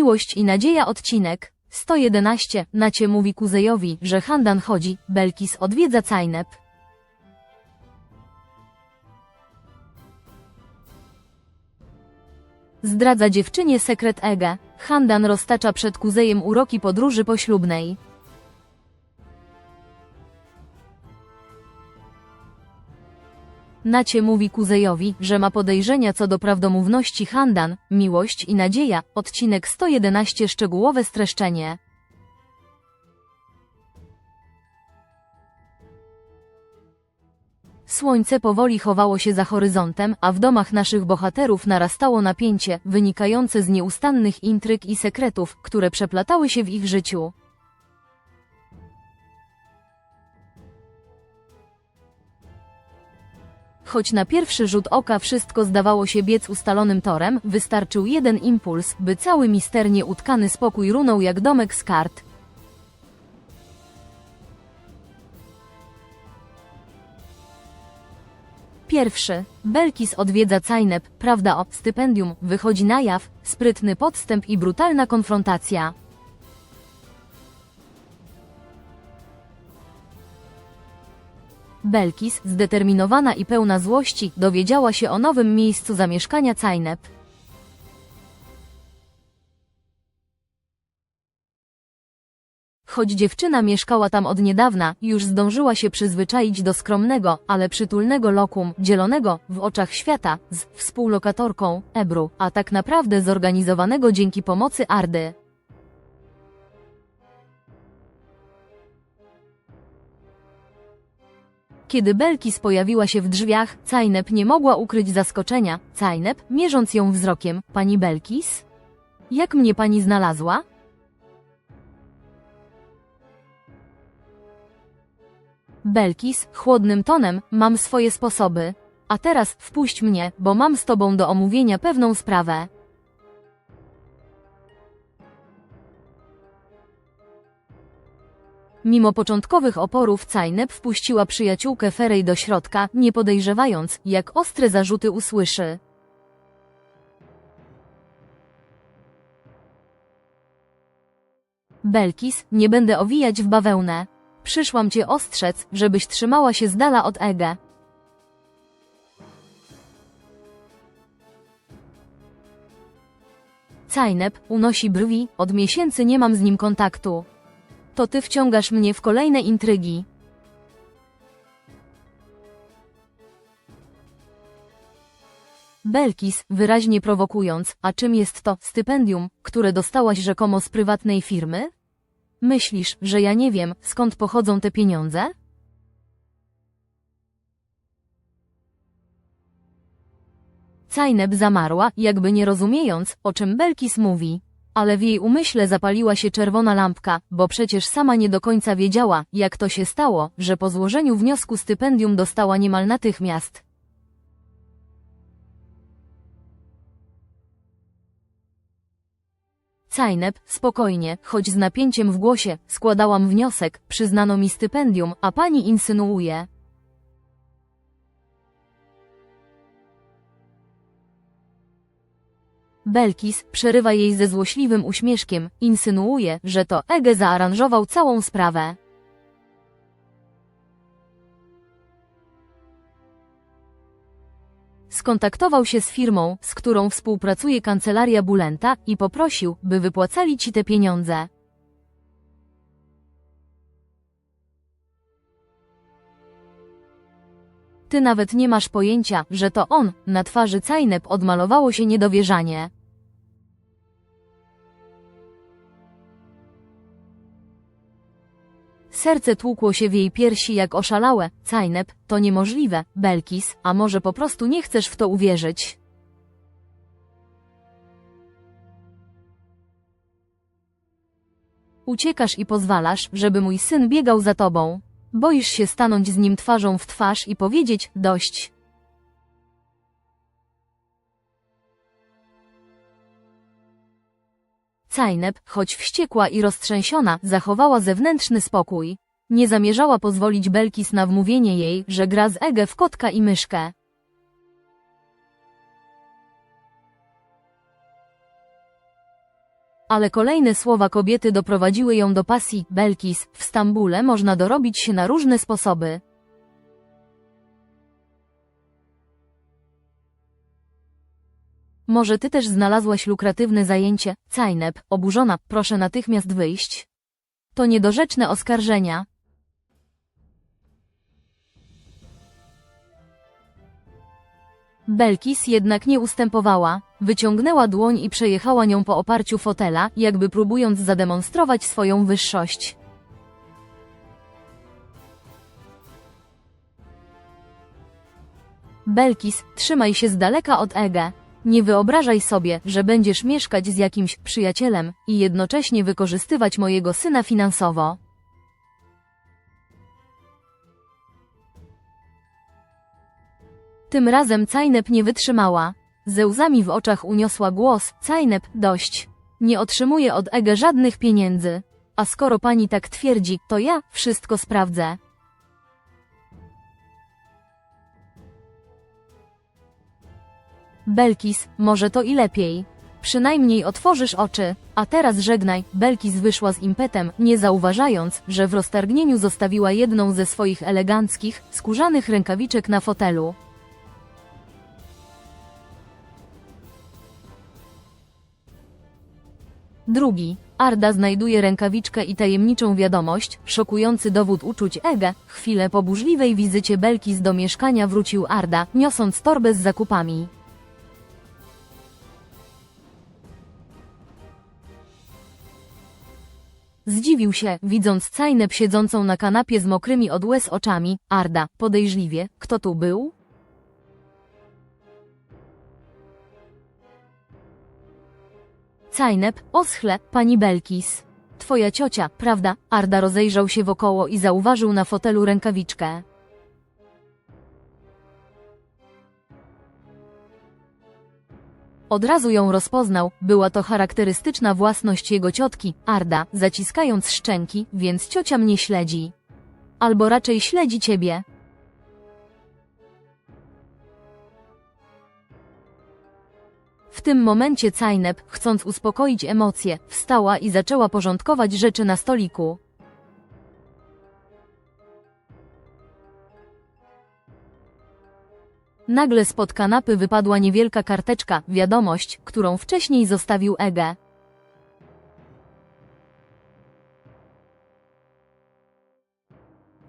Miłość i nadzieja odcinek 111 Nacie mówi Kuzejowi, że Handan chodzi, Belkis odwiedza Cajnep. Zdradza dziewczynie sekret Ege. Handan roztacza przed Kuzejem uroki podróży poślubnej. Nacie mówi Kuzejowi, że ma podejrzenia co do prawdomówności Handan, miłość i nadzieja, odcinek 111 szczegółowe streszczenie. Słońce powoli chowało się za horyzontem, a w domach naszych bohaterów narastało napięcie, wynikające z nieustannych intryg i sekretów, które przeplatały się w ich życiu. Choć na pierwszy rzut oka wszystko zdawało się biec ustalonym torem, wystarczył jeden impuls, by cały misternie utkany spokój runął jak domek z kart. Pierwszy. Belkis odwiedza Cajnep, prawda o stypendium, wychodzi na jaw, sprytny podstęp i brutalna konfrontacja. Belkis, zdeterminowana i pełna złości, dowiedziała się o nowym miejscu zamieszkania Cajnep. Choć dziewczyna mieszkała tam od niedawna, już zdążyła się przyzwyczaić do skromnego, ale przytulnego lokum, dzielonego, w oczach świata, z współlokatorką, Ebru, a tak naprawdę zorganizowanego dzięki pomocy Ardy. Kiedy Belkis pojawiła się w drzwiach, Cajnep nie mogła ukryć zaskoczenia. Cajnep, mierząc ją wzrokiem, pani Belkis? Jak mnie pani znalazła? Belkis, chłodnym tonem, mam swoje sposoby. A teraz wpuść mnie, bo mam z tobą do omówienia pewną sprawę. Mimo początkowych oporów Cajnep wpuściła przyjaciółkę Ferej do środka, nie podejrzewając, jak ostre zarzuty usłyszy. Belkis, nie będę owijać w bawełnę. Przyszłam cię ostrzec, żebyś trzymała się z dala od Ege. Cajnep unosi brwi, od miesięcy nie mam z nim kontaktu. To ty wciągasz mnie w kolejne intrygi. Belkis, wyraźnie prowokując, a czym jest to stypendium, które dostałaś rzekomo z prywatnej firmy? Myślisz, że ja nie wiem, skąd pochodzą te pieniądze? Cajneb zamarła, jakby nie rozumiejąc, o czym Belkis mówi. Ale w jej umyśle zapaliła się czerwona lampka, bo przecież sama nie do końca wiedziała, jak to się stało, że po złożeniu wniosku stypendium dostała niemal natychmiast. Cajnep, spokojnie, choć z napięciem w głosie, składałam wniosek, przyznano mi stypendium, a pani insynuuje. Belkis przerywa jej ze złośliwym uśmieszkiem, insynuuje, że to Ege zaaranżował całą sprawę. Skontaktował się z firmą, z którą współpracuje kancelaria Bulenta i poprosił, by wypłacali ci te pieniądze. Ty nawet nie masz pojęcia, że to on, na twarzy Cajnep odmalowało się niedowierzanie. Serce tłukło się w jej piersi jak oszalałe. Cajnep, to niemożliwe, Belkis, a może po prostu nie chcesz w to uwierzyć. Uciekasz i pozwalasz, żeby mój syn biegał za tobą. Boisz się stanąć z nim twarzą w twarz i powiedzieć, dość. Cajnep, choć wściekła i roztrzęsiona, zachowała zewnętrzny spokój. Nie zamierzała pozwolić Belkis na wmówienie jej, że gra z Ege w kotka i myszkę. Ale kolejne słowa kobiety doprowadziły ją do pasji. Belkis, w Stambule można dorobić się na różne sposoby. Może ty też znalazłaś lukratywne zajęcie? Cajnep, oburzona, proszę natychmiast wyjść. To niedorzeczne oskarżenia. Belkis jednak nie ustępowała, wyciągnęła dłoń i przejechała nią po oparciu fotela, jakby próbując zademonstrować swoją wyższość. Belkis, trzymaj się z daleka od Ege. Nie wyobrażaj sobie, że będziesz mieszkać z jakimś przyjacielem i jednocześnie wykorzystywać mojego syna finansowo. Tym razem Cajnep nie wytrzymała. Ze łzami w oczach uniosła głos, Cajnep, dość. Nie otrzymuję od Ege żadnych pieniędzy. A skoro pani tak twierdzi, to ja wszystko sprawdzę. Belkis, może to i lepiej. Przynajmniej otworzysz oczy. A teraz żegnaj. Belkis wyszła z impetem, nie zauważając, że w roztargnieniu zostawiła jedną ze swoich eleganckich, skórzanych rękawiczek na fotelu. Drugi. Arda znajduje rękawiczkę i tajemniczą wiadomość, szokujący dowód uczuć Ege. Chwilę po burzliwej wizycie Belkis do mieszkania wrócił Arda, niosąc torbę z zakupami. Zdziwił się, widząc Cajnep siedzącą na kanapie z mokrymi od łez oczami. Arda, podejrzliwie, kto tu był? Cajnep, oschle, pani Belkis. Twoja ciocia, prawda? Arda rozejrzał się wokoło i zauważył na fotelu rękawiczkę. Od razu ją rozpoznał, była to charakterystyczna własność jego ciotki, Arda, zaciskając szczęki, więc ciocia mnie śledzi. Albo raczej śledzi ciebie. W tym momencie Cajnep, chcąc uspokoić emocje, wstała i zaczęła porządkować rzeczy na stoliku. Nagle spod kanapy wypadła niewielka karteczka, wiadomość, którą wcześniej zostawił Ege.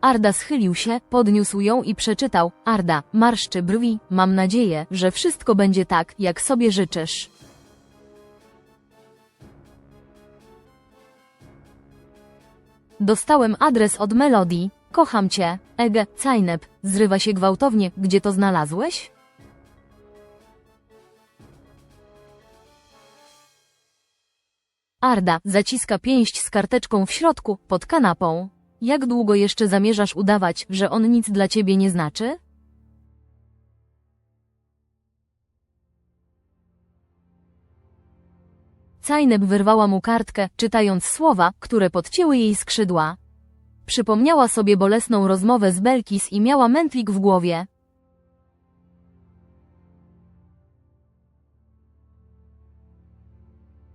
Arda schylił się, podniósł ją i przeczytał. Arda, marszczy brwi, mam nadzieję, że wszystko będzie tak, jak sobie życzysz. Dostałem adres od Melody. Kocham cię. Ege, Cajnep, zrywa się gwałtownie, gdzie to znalazłeś? Arda zaciska pięść z karteczką w środku, pod kanapą. Jak długo jeszcze zamierzasz udawać, że on nic dla ciebie nie znaczy? Cajnep wyrwała mu kartkę, czytając słowa, które podcięły jej skrzydła. Przypomniała sobie bolesną rozmowę z Belkis i miała mętlik w głowie.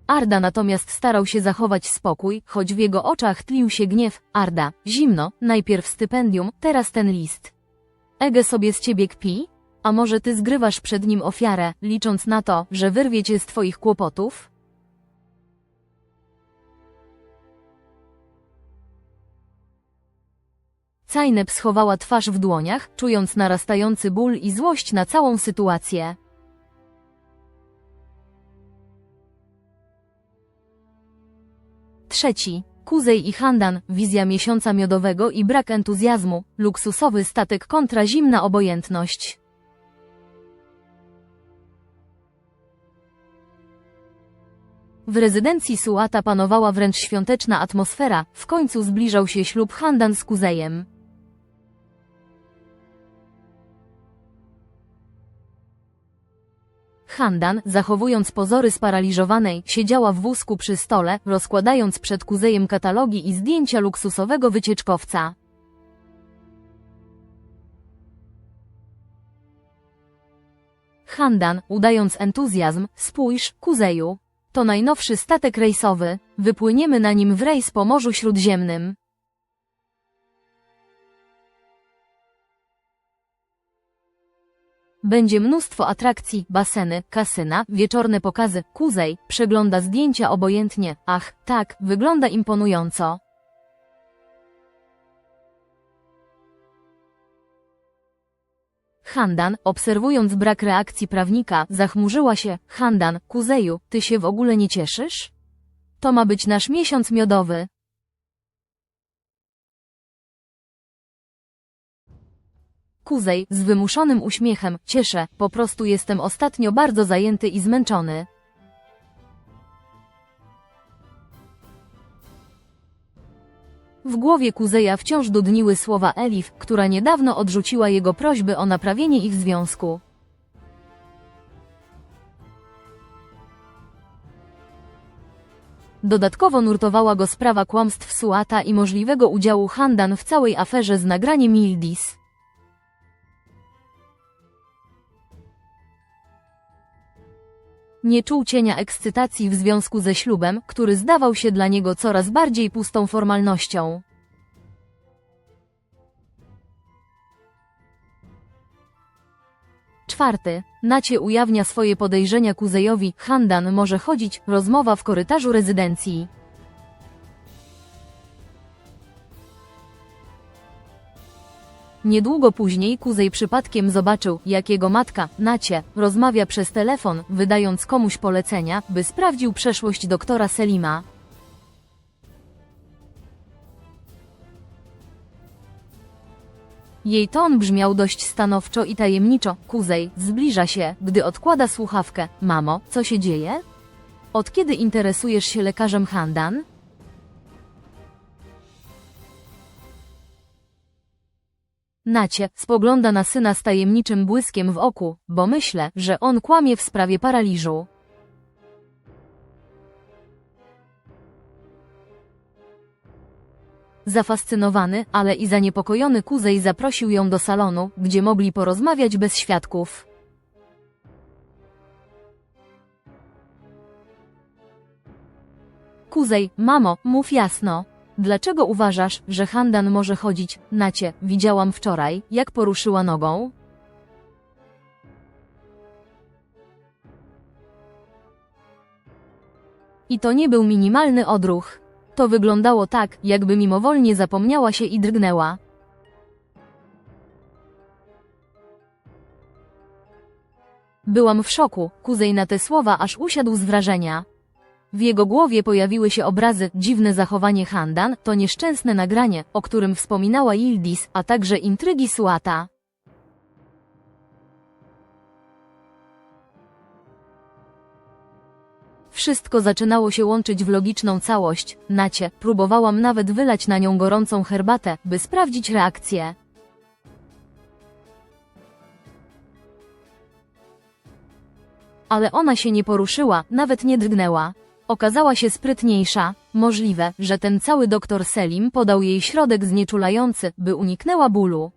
Arda natomiast starał się zachować spokój, choć w jego oczach tlił się gniew. Arda, zimno, najpierw stypendium, teraz ten list. Ege sobie z ciebie kpi? A może ty zgrywasz przed nim ofiarę, licząc na to, że wyrwie cię z twoich kłopotów? Cajnep schowała twarz w dłoniach, czując narastający ból i złość na całą sytuację. Trzeci. Kuzej i Handan, wizja miesiąca miodowego i brak entuzjazmu, luksusowy statek kontra zimna obojętność. W rezydencji Suata panowała wręcz świąteczna atmosfera, w końcu zbliżał się ślub Handan z Kuzejem. Handan, zachowując pozory sparaliżowanej, siedziała w wózku przy stole, rozkładając przed kuzejem katalogi i zdjęcia luksusowego wycieczkowca. Handan, udając entuzjazm, spójrz, kuzeju. To najnowszy statek rejsowy. Wypłyniemy na nim w rejs po Morzu Śródziemnym. Będzie mnóstwo atrakcji, baseny, kasyna, wieczorne pokazy, kuzej, przegląda zdjęcia obojętnie. Ach, tak, wygląda imponująco. Handan, obserwując brak reakcji prawnika, zachmurzyła się. Handan, kuzeju, ty się w ogóle nie cieszysz? To ma być nasz miesiąc miodowy. Kuzej, z wymuszonym uśmiechem, cieszę, po prostu jestem ostatnio bardzo zajęty i zmęczony. W głowie Kuzeja wciąż dudniły słowa Elif, która niedawno odrzuciła jego prośby o naprawienie ich związku. Dodatkowo nurtowała go sprawa kłamstw Suata i możliwego udziału Handan w całej aferze z nagraniem Mildis. Nie czuł cienia ekscytacji w związku ze ślubem, który zdawał się dla niego coraz bardziej pustą formalnością. Czwarty. Nacie ujawnia swoje podejrzenia Kuzejowi, Handan może chodzić, rozmowa w korytarzu rezydencji. Niedługo później Kuzej przypadkiem zobaczył, jak jego matka, Nacie, rozmawia przez telefon, wydając komuś polecenia, by sprawdził przeszłość doktora Selima. Jej ton brzmiał dość stanowczo i tajemniczo. Kuzej zbliża się, gdy odkłada słuchawkę. Mamo, co się dzieje? Od kiedy interesujesz się lekarzem Handan? Nacie spogląda na syna z tajemniczym błyskiem w oku, bo myślę, że on kłamie w sprawie paraliżu. Zafascynowany, ale i zaniepokojony Kuzej zaprosił ją do salonu, gdzie mogli porozmawiać bez świadków. Kuzej, mamo, mów jasno. Dlaczego uważasz, że Handan może chodzić? Nacie, widziałam wczoraj, jak poruszyła nogą. I to nie był minimalny odruch. To wyglądało tak, jakby mimowolnie zapomniała się i drgnęła. Byłam w szoku, kuzej na te słowa aż usiadł z wrażenia. W jego głowie pojawiły się obrazy, dziwne zachowanie Handan, to nieszczęsne nagranie, o którym wspominała Yildiz, a także intrygi Suata. Wszystko zaczynało się łączyć w logiczną całość. Nacie, próbowałam nawet wylać na nią gorącą herbatę, by sprawdzić reakcję. Ale ona się nie poruszyła, nawet nie drgnęła. Okazała się sprytniejsza, możliwe, że ten cały doktor Selim podał jej środek znieczulający, by uniknęła bólu.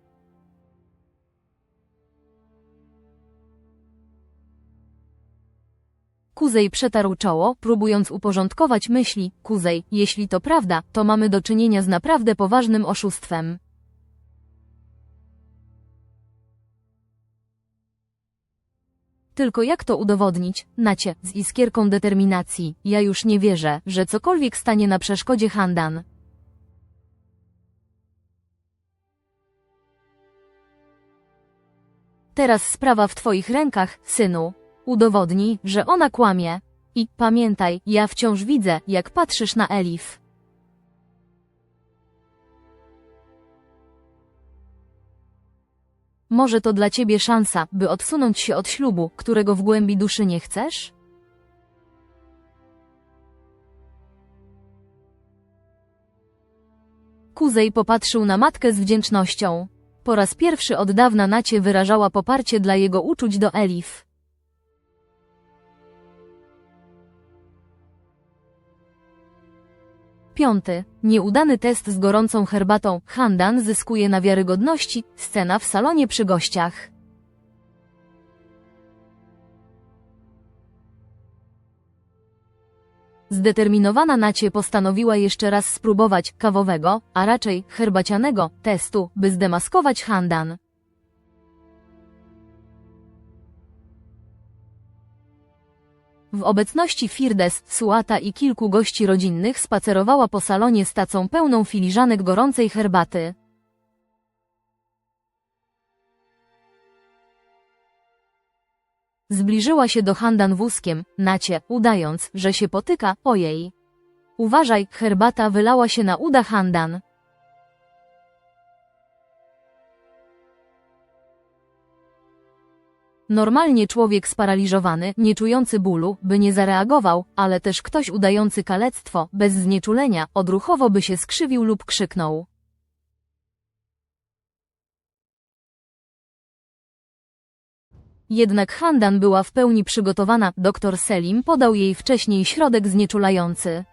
Kuzej przetarł czoło, próbując uporządkować myśli. Kuzej, jeśli to prawda, to mamy do czynienia z naprawdę poważnym oszustwem. Tylko jak to udowodnić? Nacie, z iskierką determinacji. Ja już nie wierzę, że cokolwiek stanie na przeszkodzie Handan. Teraz sprawa w twoich rękach, synu. Udowodnij, że ona kłamie. I pamiętaj, ja wciąż widzę, jak patrzysz na Elif. Może to dla ciebie szansa, by odsunąć się od ślubu, którego w głębi duszy nie chcesz? Kuzej popatrzył na matkę z wdzięcznością. Po raz pierwszy od dawna Nacie wyrażała poparcie dla jego uczuć do Elif. Piąty. Nieudany test z gorącą herbatą. Handan zyskuje na wiarygodności. Scena w salonie przy gościach. Zdeterminowana Nacie postanowiła jeszcze raz spróbować kawowego, a raczej herbacianego testu, by zdemaskować Handan. W obecności Firdes, Suata i kilku gości rodzinnych spacerowała po salonie z tacą pełną filiżanek gorącej herbaty. Zbliżyła się do Handan wózkiem, nacie, udając, że się potyka, ojej. Uważaj, herbata wylała się na uda Handan. Normalnie człowiek sparaliżowany, nie czujący bólu, by nie zareagował, ale też ktoś udający kalectwo, bez znieczulenia, odruchowo by się skrzywił lub krzyknął. Jednak Handan była w pełni przygotowana, doktor Selim podał jej wcześniej środek znieczulający.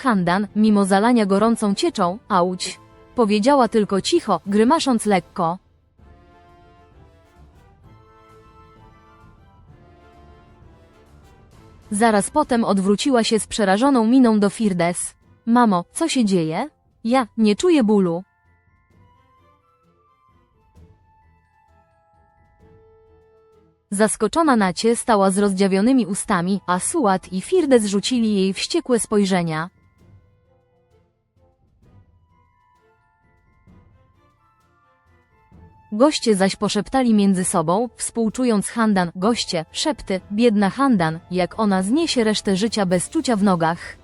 Handan, mimo zalania gorącą cieczą, auć. Powiedziała tylko cicho, grymasząc lekko. Zaraz potem odwróciła się z przerażoną miną do Firdes. Mamo, co się dzieje? Ja, nie czuję bólu. Zaskoczona Nacie stała z rozdziawionymi ustami, a Suat i Firdes rzucili jej wściekłe spojrzenia. Goście zaś poszeptali między sobą, współczując Handan, goście, szepty, biedna Handan, jak ona zniesie resztę życia bez czucia w nogach.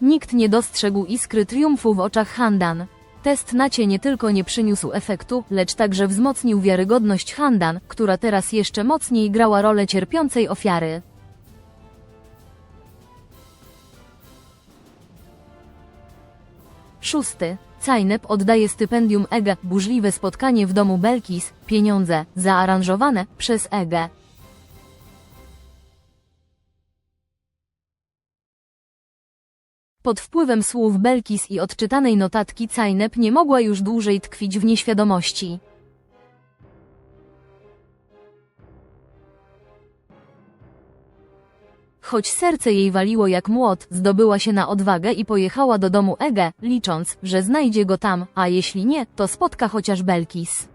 Nikt nie dostrzegł iskry triumfu w oczach Handan. Test nacie nie tylko nie przyniósł efektu, lecz także wzmocnił wiarygodność Handan, która teraz jeszcze mocniej grała rolę cierpiącej ofiary. Szósty. Cajnep oddaje stypendium EGE, burzliwe spotkanie w domu Belkis, pieniądze, zaaranżowane przez EGE. Pod wpływem słów Belkis i odczytanej notatki Cajnep nie mogła już dłużej tkwić w nieświadomości. Choć serce jej waliło jak młot, zdobyła się na odwagę i pojechała do domu Ege, licząc, że znajdzie go tam, a jeśli nie, to spotka chociaż Belkis.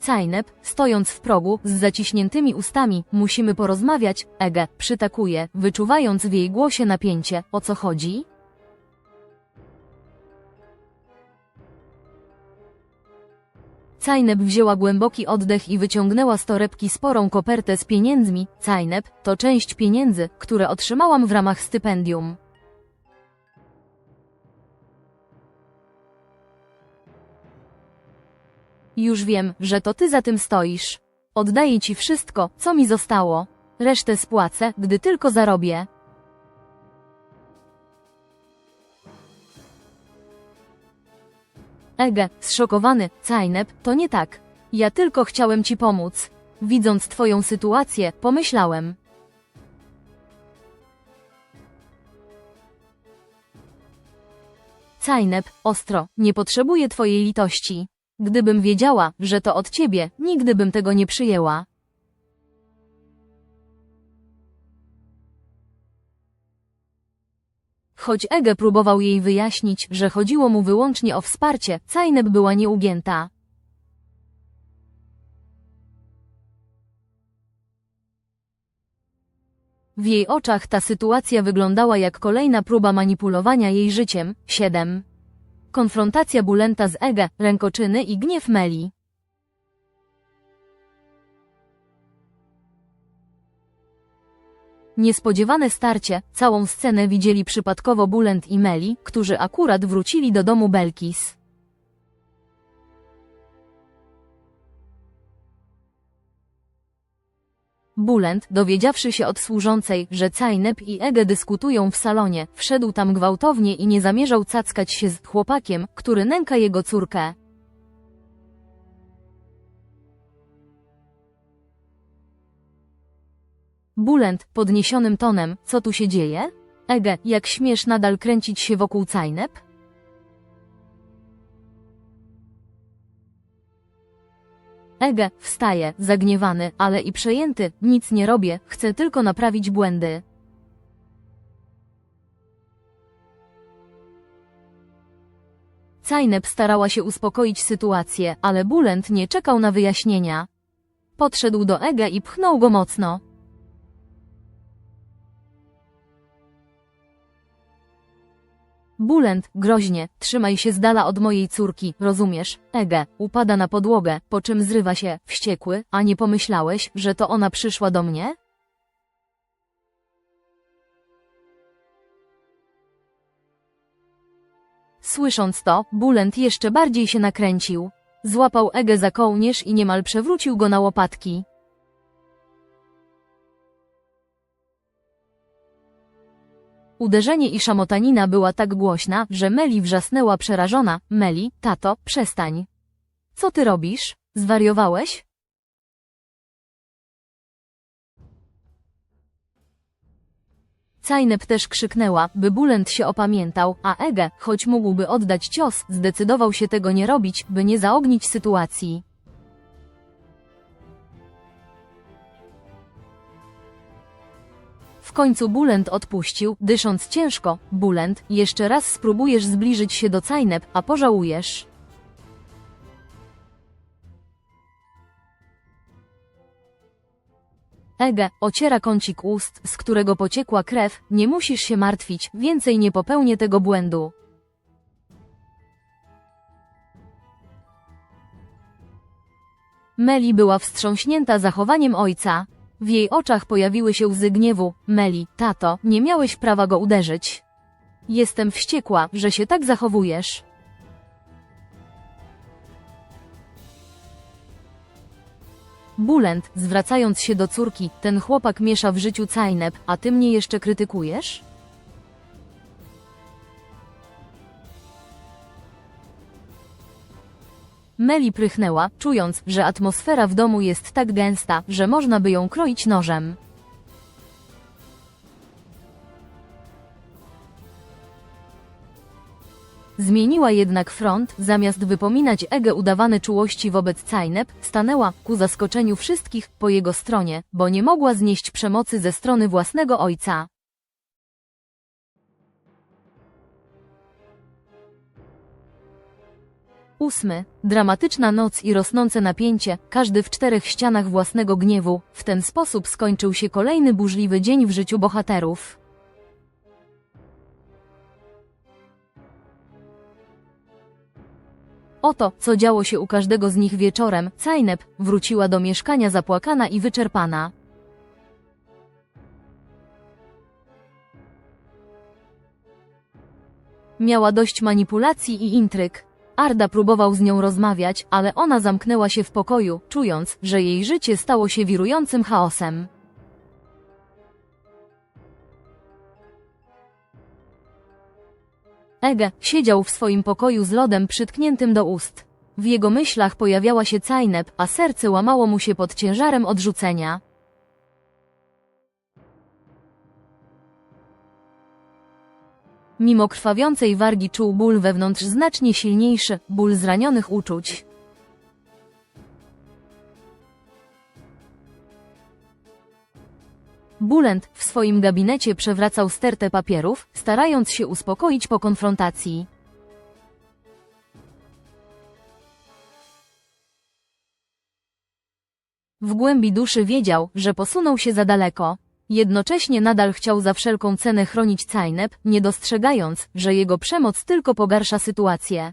Cajnep, stojąc w progu, z zaciśniętymi ustami, musimy porozmawiać, Ege, przytakuje, wyczuwając w jej głosie napięcie, o co chodzi? Cajnep wzięła głęboki oddech i wyciągnęła z torebki sporą kopertę z pieniędzmi. Cajnep, to część pieniędzy, które otrzymałam w ramach stypendium. Już wiem, że to ty za tym stoisz. Oddaję ci wszystko, co mi zostało. Resztę spłacę, gdy tylko zarobię. Ege, zszokowany, Cajnep, to nie tak. Ja tylko chciałem ci pomóc. Widząc twoją sytuację, pomyślałem. Cajnep, ostro, nie potrzebuję twojej litości. Gdybym wiedziała, że to od ciebie, nigdy bym tego nie przyjęła. Choć Ege próbował jej wyjaśnić, że chodziło mu wyłącznie o wsparcie, Cajnep była nieugięta. W jej oczach ta sytuacja wyglądała jak kolejna próba manipulowania jej życiem. 7. Konfrontacja Bulenta z Ege, rękoczyny i gniew Meli. Niespodziewane starcie, całą scenę widzieli przypadkowo Bulent i Meli, którzy akurat wrócili do domu Belkis. Bulent, dowiedziawszy się od służącej, że Cajnep i Ege dyskutują w salonie, wszedł tam gwałtownie i nie zamierzał cackać się z chłopakiem, który nęka jego córkę. Bulent, podniesionym tonem, co tu się dzieje? Ege, jak śmiesz nadal kręcić się wokół Cajnep? Ege, wstaje, zagniewany, ale i przejęty, nic nie robię, chcę tylko naprawić błędy. Cajnep starała się uspokoić sytuację, ale Bulent nie czekał na wyjaśnienia. Podszedł do Ege i pchnął go mocno. Bulent, groźnie, trzymaj się z dala od mojej córki, rozumiesz? Ege, upada na podłogę, po czym zrywa się, wściekły, a nie pomyślałeś, że to ona przyszła do mnie? Słysząc to, Bulent jeszcze bardziej się nakręcił. Złapał Ege za kołnierz i niemal przewrócił go na łopatki. Uderzenie i szamotanina była tak głośna, że Meli wrzasnęła przerażona. Meli, tato, przestań. Co ty robisz? Zwariowałeś? Cajnep też krzyknęła, by Bulent się opamiętał, a Ege, choć mógłby oddać cios, zdecydował się tego nie robić, by nie zaognić sytuacji. Końcu Bulent odpuścił, dysząc ciężko. Bulent, jeszcze raz spróbujesz zbliżyć się do Cajnep, a pożałujesz. Ege, ociera kącik ust, z którego pociekła krew, nie musisz się martwić, więcej nie popełnię tego błędu. Meli była wstrząśnięta zachowaniem ojca. W jej oczach pojawiły się łzy gniewu. Meli, tato, nie miałeś prawa go uderzyć. Jestem wściekła, że się tak zachowujesz. Bulent, zwracając się do córki, ten chłopak miesza w życiu Cajnep, a ty mnie jeszcze krytykujesz? Meli prychnęła, czując, że atmosfera w domu jest tak gęsta, że można by ją kroić nożem. Zmieniła jednak front, zamiast wypominać Ege udawane czułości wobec Cajnep, stanęła, ku zaskoczeniu wszystkich, po jego stronie, bo nie mogła znieść przemocy ze strony własnego ojca. Ósmy. Dramatyczna noc i rosnące napięcie, każdy w czterech ścianach własnego gniewu, w ten sposób skończył się kolejny burzliwy dzień w życiu bohaterów. Oto, co działo się u każdego z nich wieczorem, Cajnep wróciła do mieszkania zapłakana i wyczerpana. Miała dość manipulacji i intryg. Arda próbował z nią rozmawiać, ale ona zamknęła się w pokoju, czując, że jej życie stało się wirującym chaosem. Ege siedział w swoim pokoju z lodem przytkniętym do ust. W jego myślach pojawiała się Cajnep, a serce łamało mu się pod ciężarem odrzucenia. Mimo krwawiącej wargi czuł ból wewnątrz znacznie silniejszy, ból zranionych uczuć. Bulent w swoim gabinecie przewracał stertę papierów, starając się uspokoić po konfrontacji. W głębi duszy wiedział, że posunął się za daleko. Jednocześnie nadal chciał za wszelką cenę chronić Cajnep, nie dostrzegając, że jego przemoc tylko pogarsza sytuację.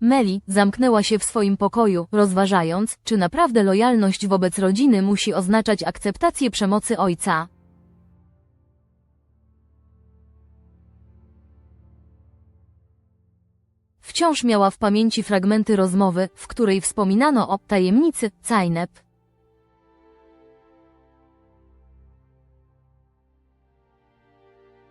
Meli zamknęła się w swoim pokoju, rozważając, czy naprawdę lojalność wobec rodziny musi oznaczać akceptację przemocy ojca. Wciąż miała w pamięci fragmenty rozmowy, w której wspominano o tajemnicy Cajnep.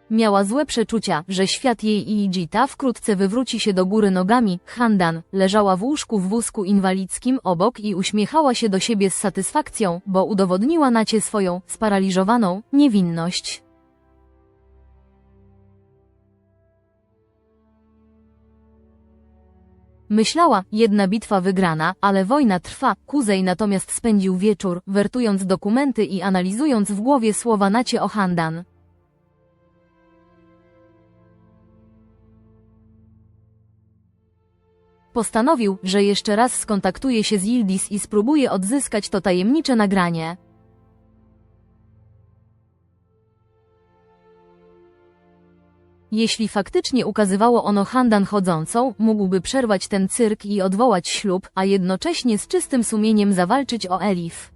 Miała złe przeczucia, że świat jej i Ijita wkrótce wywróci się do góry nogami. Handan leżała w łóżku w wózku inwalidzkim obok i uśmiechała się do siebie z satysfakcją, bo udowodniła Nacie swoją, sparaliżowaną, niewinność. Myślała, jedna bitwa wygrana, ale wojna trwa. Kuzej natomiast spędził wieczór, wertując dokumenty i analizując w głowie słowa Nacie o Handan. Postanowił, że jeszcze raz skontaktuje się z Yildiz i spróbuje odzyskać to tajemnicze nagranie. Jeśli faktycznie ukazywało ono Handan chodzącą, mógłby przerwać ten cyrk i odwołać ślub, a jednocześnie z czystym sumieniem zawalczyć o Elif.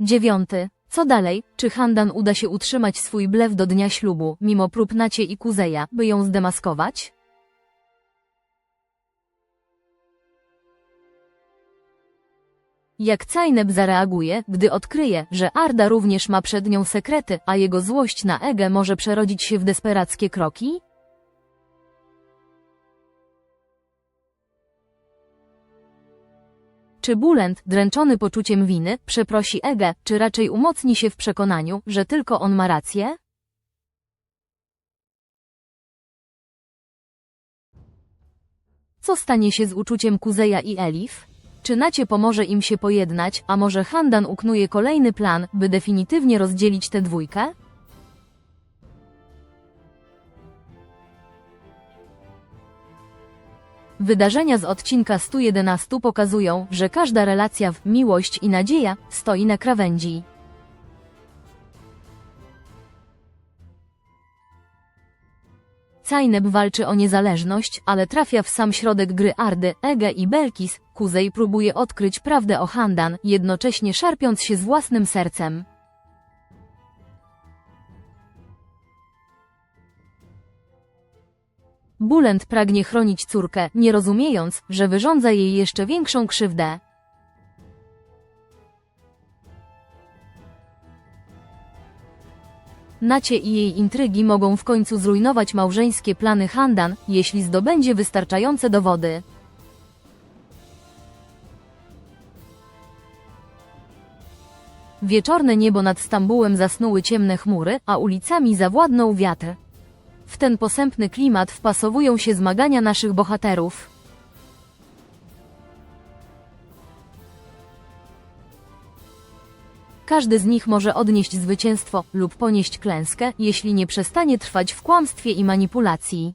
Dziewiąty. Co dalej? Czy Handan uda się utrzymać swój blef do dnia ślubu, mimo prób Nacie i Kuzeja, by ją zdemaskować? Jak Cajneb zareaguje, gdy odkryje, że Arda również ma przed nią sekrety, a jego złość na Ege może przerodzić się w desperackie kroki? Czy Bulent, dręczony poczuciem winy, przeprosi Ege, czy raczej umocni się w przekonaniu, że tylko on ma rację? Co stanie się z uczuciem Kuzeja i Elif? Czy Nacie pomoże im się pojednać, a może Handan uknuje kolejny plan, by definitywnie rozdzielić tę dwójkę? Wydarzenia z odcinka 111 pokazują, że każda relacja w miłość i nadzieja stoi na krawędzi. Cajneb walczy o niezależność, ale trafia w sam środek gry Ardy, Ege i Belkis. Kuzej próbuje odkryć prawdę o Handan, jednocześnie szarpiąc się z własnym sercem. Bulent pragnie chronić córkę, nie rozumiejąc, że wyrządza jej jeszcze większą krzywdę. Nacie i jej intrygi mogą w końcu zrujnować małżeńskie plany Handan, jeśli zdobędzie wystarczające dowody. Wieczorne niebo nad Stambułem zasnuły ciemne chmury, a ulicami zawładnął wiatr. W ten posępny klimat wpasowują się zmagania naszych bohaterów. Każdy z nich może odnieść zwycięstwo lub ponieść klęskę, jeśli nie przestanie trwać w kłamstwie i manipulacji.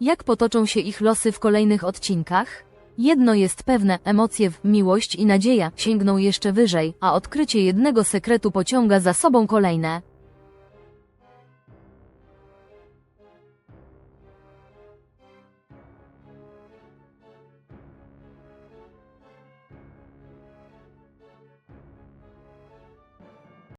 Jak potoczą się ich losy w kolejnych odcinkach? Jedno jest pewne, emocje miłość i nadzieja sięgną jeszcze wyżej, a odkrycie jednego sekretu pociąga za sobą kolejne.